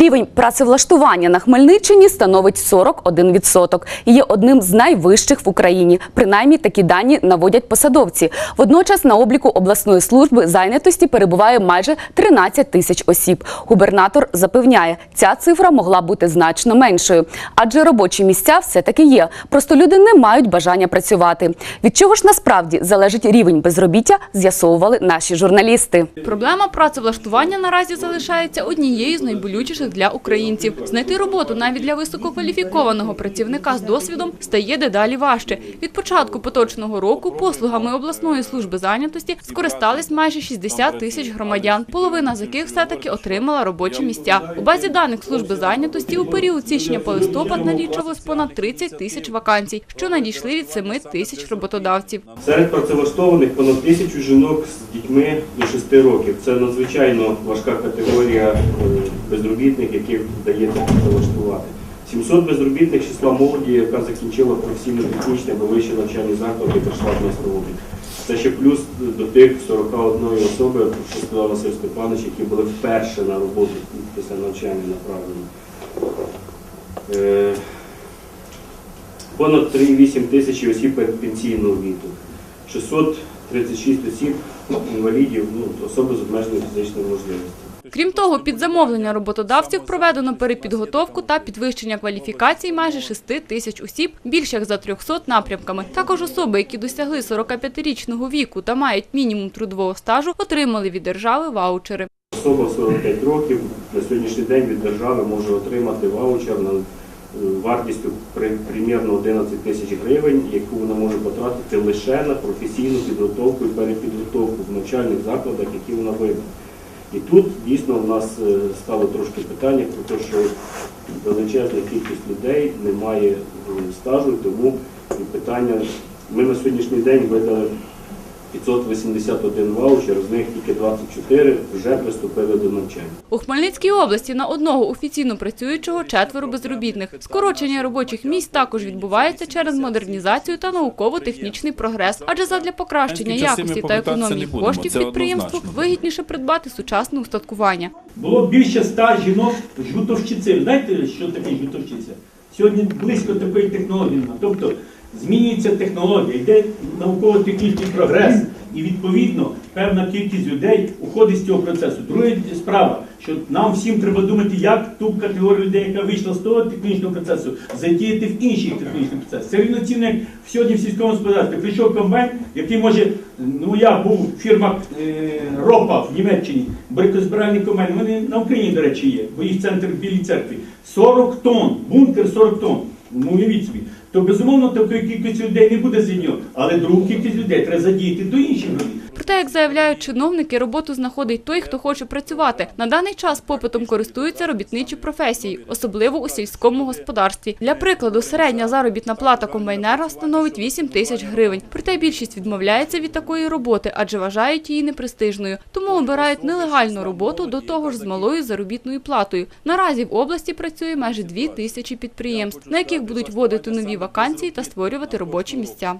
Рівень працевлаштування на Хмельниччині становить 41% і є одним з найвищих в Україні. Принаймні такі дані наводять посадовці. Водночас на обліку обласної служби зайнятості перебуває майже 13 тисяч осіб. Губернатор запевняє, ця цифра могла бути значно меншою, адже робочі місця все таки є. Просто люди не мають бажання працювати. Від чого ж насправді залежить рівень безробіття, з'ясовували наші журналісти. Проблема працевлаштування наразі залишається однією з найболючіших для українців. Знайти роботу навіть для висококваліфікованого працівника з досвідом стає дедалі важче. Від початку поточного року послугами обласної служби зайнятості скористались майже 60 тисяч громадян, половина з яких все-таки отримала робочі місця. У базі даних служби зайнятості у період січня по листопад налічувалось понад 30 тисяч вакансій, що надійшли від 7 тисяч роботодавців. Серед працевлаштованих понад тисячу жінок з дітьми до 6 років. Це надзвичайно важка категорія е, безробітних, яких вдається працевлаштувати. 700 безробітних числа молоді, яка закінчила професійно-технічне або вищі навчальні заклади прийшла в майстроблік. Це ще плюс до тих 41 особи, що сказав Василь Степанович, які були вперше на роботу після навчання направлені. Е, понад 3,8 тисячі осіб пенсійного віку, 636 осіб інвалідів, ну, особи з обмеженою фізичною можливістю. Крім того, під замовлення роботодавців проведено перепідготовку та підвищення кваліфікацій майже 6 тисяч осіб, більш як за 300 напрямками. Також особи, які досягли 45-річного віку та мають мінімум трудового стажу, отримали від держави ваучери. Особа в 45 років на сьогоднішній день від держави може отримати ваучер на е, вартістю при, примірно 11 тисяч гривень, яку вона може потратити лише на професійну підготовку і перепідготовку в навчальних закладах, які вона вибрала. І тут дійсно в нас е, стало трошки питання про те, що величезна кількість людей не має стажу, тому питання. Ми на сьогоднішній день видали 581 ваучер, з них тільки 24 вже приступили до навчання. У Хмельницькій області на одного офіційно працюючого четверо безробітних. Скорочення робочих місць також відбувається через модернізацію та науково-технічний прогрес. Адже задля покращення якості та економії коштів підприємству вигідніше придбати сучасне устаткування. Було більше ста жінок жутовщиці. Знаєте, що таке жутовщиця? Сьогодні близько такої технології. Тобто змінюється технологія, йде науково-технічний прогрес, і відповідно певна кількість людей уходить з цього процесу. Друга справа, що нам всім треба думати, як ту категорію людей, яка вийшла з того технічного процесу, задіяти в інший технічний процес. Це рівноцінно, як сьогодні в сільському господарстві прийшов комбайн, який може, ну я був фірма е, РОПА в Німеччині, брикозбиральний комбайн, вони на Україні, до речі, є, бо їх центр в Білій церкві. 40 тонн, бункер 40 тонн. Ну, уявіть собі. То безумовно такої кількості людей не буде нього, але другу кількість людей треба задіяти до інших робіт. Проте, як заявляють чиновники, роботу знаходить той, хто хоче працювати. На даний час попитом користуються робітничі професії, особливо у сільському господарстві. Для прикладу, середня заробітна плата комбайнера становить 8 тисяч гривень. Проте більшість відмовляється від такої роботи, адже вважають її непрестижною. Тому обирають нелегальну роботу до того ж з малою заробітною платою. Наразі в області працює майже 2 тисячі підприємств, на яких будуть вводити нові вакансії та створювати робочі місця.